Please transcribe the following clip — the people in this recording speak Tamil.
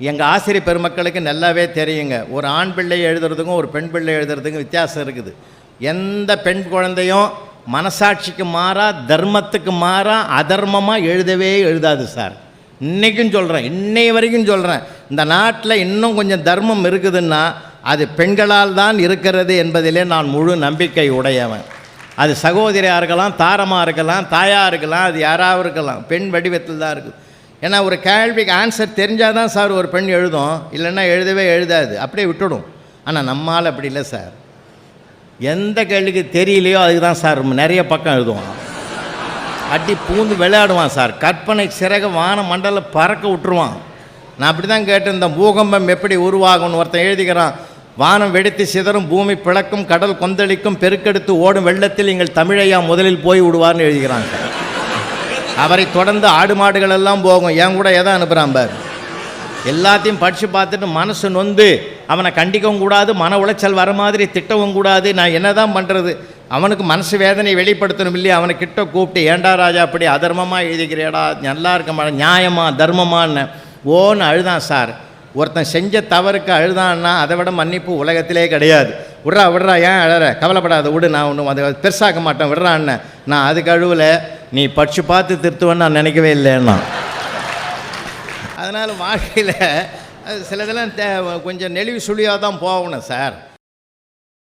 எங்கள் ஆசிரியர் பெருமக்களுக்கு நல்லாவே தெரியுங்க. ஒரு ஆண் பிள்ளை எழுதுறதுக்கும் ஒரு பெண் பிள்ளை எழுதுறதுக்கும் வித்தியாசம் இருக்குது. எந்த பெண் குழந்தையும் மனசாட்சிக்கு மாறா தர்மத்துக்கு மாறா அதர்மமாக எழுதவே எழுதாது சார். இன்றைக்கும் சொல்கிறேன் இன்னை வரைக்கும் சொல்கிறேன் இந்த நாட்டில் இன்னும் கொஞ்சம் தர்மம் இருக்குதுன்னா அது பெண்களால் தான் இருக்கிறது என்பதிலே நான் முழு நம்பிக்கை உடையவன். அது சகோதரியாக இருக்கலாம் தாரமாக இருக்கலாம் தாயாக இருக்கலாம் அது யாராவது இருக்கலாம். பெண் வடிவத்தில் தான் இருக்குது. ஏன்னா ஒரு கேள்விக்கு ஆன்சர் தெரிஞ்சால் தான் சார் ஒரு பெண் எழுதும். இல்லைன்னா எழுதவே எழுதாது. அப்படியே விட்டுடும். ஆனால் நம்மால் அப்படி இல்லை சார். எந்த கேள்விக்கு தெரியலையோ அதுக்கு தான் சார் நிறைய பக்கம் எழுதுவான். அடி பூந்து விளையாடுவான் சார். கற்பனை சிறக வான மண்டல பறக்க விட்டுருவான். நான் அப்படி தான் கேட்டிருந்தேன் பூகம்பம் எப்படி உருவாகும்னு ஒருத்தன் எழுதிக்கிறான். வானம் வெடித்து சிதறும் பூமி பிளக்கும் கடல் கொந்தளிக்கும் பெருக்கெடுத்து ஓடும் வெள்ளத்தில் எங்கள் தமிழையா முதலில் போய் விடுவார்னு எழுதிக்கிறான் சார். அவரை தொடர்ந்து ஆடு மாடுகள் எல்லாம் போகும். என் கூட எதை அனுப்புகிறான் பார்? எல்லாத்தையும் படித்து பார்த்துட்டு மனசு நொந்து அவனை கண்டிக்கவும் கூடாது மன உளைச்சல் வர மாதிரி திட்டவும் கூடாது. நான் என்ன தான் பண்ணுறது அவனுக்கு மனசு வேதனை வெளிப்படுத்தணும் இல்லையா? அவனை கிட்ட கூப்பிட்டு ஏண்டா ராஜா அப்படி அதர்மமாக எழுதிக்கிறேடா நல்லா இருக்க மாட்டேன். நியாயமா தர்மமான்னு. ஓன்னு அழுதான் சார். ஒருத்தன் செஞ்ச தவறுக்கு அழுதான்னா அதை விட மன்னிப்பு உலகத்திலே கிடையாது. விட்றா விட்றா ஏன் அழற? கவலைப்படாத விடு. நான் ஒன்றும் அதை பெருசாக்க மாட்டேன். விட்றான்னு. நான் அதுக்கு அழுவலை. நீ படிச்சு பார்த்து திருத்துவேன்னு நான் நினைக்கவே இல்லைன்னா. அதனால் வாழ்க்கையில் அது சிலதெல்லாம் தே கொஞ்சம் நெளிவு சுழியாக தான் போகணும் சார்.